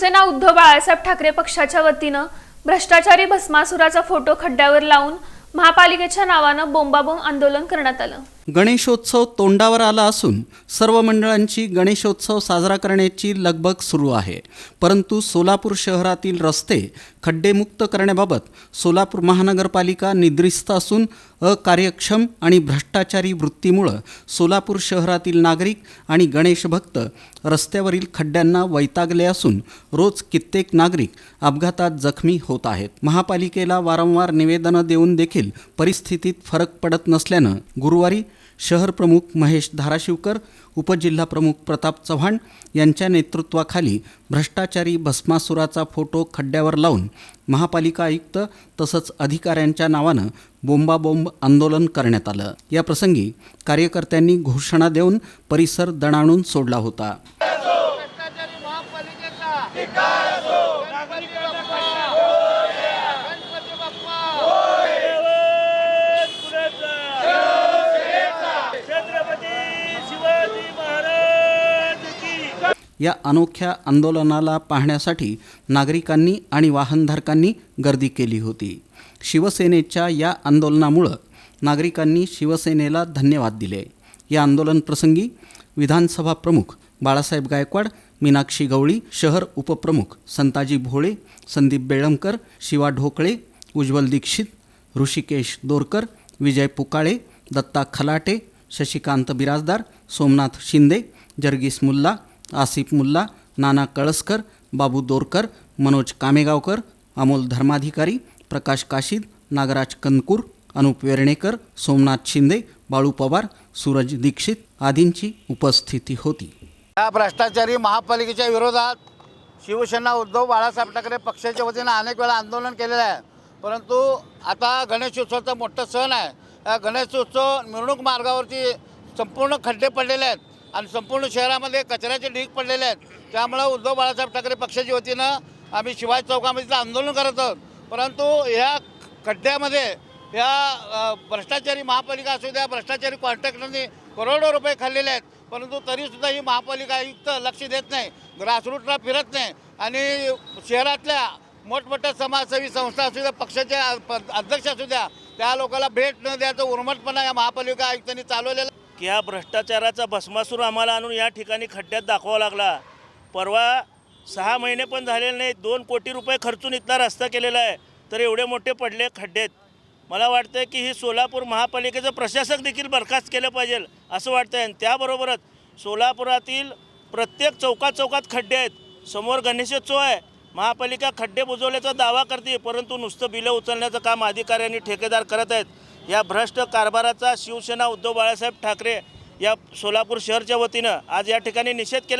शिवसेना उद्धव बाळासाहेब ठाकरे पक्षाच्या वतीनं भ्रष्टाचारी भस्मासुराचा फोटो खड्ड्यावर लावून महापालिकेच्या नावानं बोंबाबोंब आंदोलन करण्यात आलं. गणेशोत्सव तोंडावर आला असून सर्व मंडळांची गणेशोत्सव साजरा करण्याची लगबग सुरू आहे. परंतु सोलापूर शहरातील रस्ते खड्डेमुक्त करण्याबाबत सोलापूर महानगरपालिका निद्रिस्त असून अकार्यक्षम आणि भ्रष्टाचारी वृत्तीमुळं सोलापूर शहरातील नागरिक आणि गणेशभक्त रस्त्यावरील खड्ड्यांना वैतागले असून रोज कित्येक नागरिक अपघातात जखमी होत आहेत. महापालिकेला वारंवार निवेदनं देऊन देखील परिस्थितीत फरक पडत नसल्यानं गुरुवारी शहर प्रमुख महेश धाराशिवकर उपजिल्हा प्रमुख प्रताप चव्हाण यांच्या नेतृत्वाखाली भ्रष्टाचारी भस्मासुराचा फोटो खड्ड्यावर लावून महापालिका आयुक्त तसंच अधिकाऱ्यांच्या नावानं बोंबाबोंब आंदोलन करण्यात आलं. या प्रसंगी कार्यकर्त्यांनी घोषणा देऊन परिसर दणाणून सोडला होता भ्रष्टाचारी महापालिकेचा गणपती बाप्पा गणपती बाप्पा छत्रपती शिवाजी महाराज की या अनोख्या आंदोलनाला पाहण्यासाठी नागरिकांनी आणि वाहनधारकांनी गर्दी केली होती. शिवसेनेच्या या आंदोलनामुळं नागरिकांनी शिवसेनेला धन्यवाद दिले. या आंदोलनप्रसंगी विधानसभा प्रमुख बाळासाहेब गायकवाड मीनाक्षी गवळी शहर उपप्रमुख संताजी भोळे संदीप बेळमकर शिवा ढोकळे उज्ज्वल दीक्षित ऋषिकेश दोरकर विजय पुकाळे दत्ता खलाटे शशिकांत बिराजदार सोमनाथ शिंदे जर्गीस मुल्ला आसिफ मुल्ला नाना कळसकर बाबू दोरकर मनोज कामेगावकर अमोल धर्माधिकारी प्रकाश काशीद नागराज कनकूर अनुप वेर्णेकर सोमनाथ शिंदे बाळू पवार सूरज दीक्षित आदींची उपस्थिती होती. या भ्रष्टाचारी महापालिकेच्या विरोधात शिवसेना उद्धव बाळासाहेब ठाकरे पक्षाच्या वतीनं अनेक वेळा आंदोलन केलेलं आहे. परंतु आता गणेशोत्सवाचा मोठा सण आहे. या गणेशोत्सव मिरवणूक मार्गावरती संपूर्ण खड्डे पडलेले आहेत. आणि संपूर्ण शहरामध्ये कचऱ्याचे ढीग पडलेले आहेत. त्यामुळं उद्धव बाळासाहेब ठाकरे पक्षाच्या वतीनं आम्ही शिवाजी चौकामध्ये आंदोलन करत आहोत. परंतु ह्या खड्ड्यामध्ये या भ्रष्टाचारी महापालिका असू द्या भ्रष्टाचारी कॉन्ट्रॅक्टरनी करोडो रुपये खाल्लेले आहेत. परंतु तरीसुद्धा ही महापालिका आयुक्त लक्ष देत नाही ग्रासरूटला फिरत नाही आणि शहरातल्या मोठमोठ्या समाजसेवी संस्था असू द्या पक्षाच्या अध्यक्ष असू द्या त्या लोकांना भेट न द्यायचं उर्मटपणा या महापालिका आयुक्तांनी चालवलेला की हा भ्रष्टाचाराचा भस्मासूर आम्हाला आणून या ठिकाणी खड्ड्यात दाखवावा लागला. परवा सहा महिने पण झालेले नाहीत दोन कोटी रुपये खर्चून इथला रस्ता केलेला आहे तर एवढे मोठे पडले खड्डेत. मला वाटतं की ही सोलापूर महापालिकेचं प्रशासक देखील बरखास्त केलं पाहिजे असं वाटतं आहे आणि त्याबरोबरच सोलापुरातील प्रत्येक चौकात चौकात खड्डे आहेत. समोर गणेशोत्सव आहे. महापालिका खड्डे बुजवल्याचा दावा करते परंतु नुसतं बिलं उचलण्याचं काम अधिकाऱ्यांनी ठेकेदार करत आहेत. या भ्रष्ट कारभाराचा शिवसेना उद्धव बाळासाहेब ठाकरे या सोलापूर शहरच्या वतीनं आज या ठिकाणी निषेध केला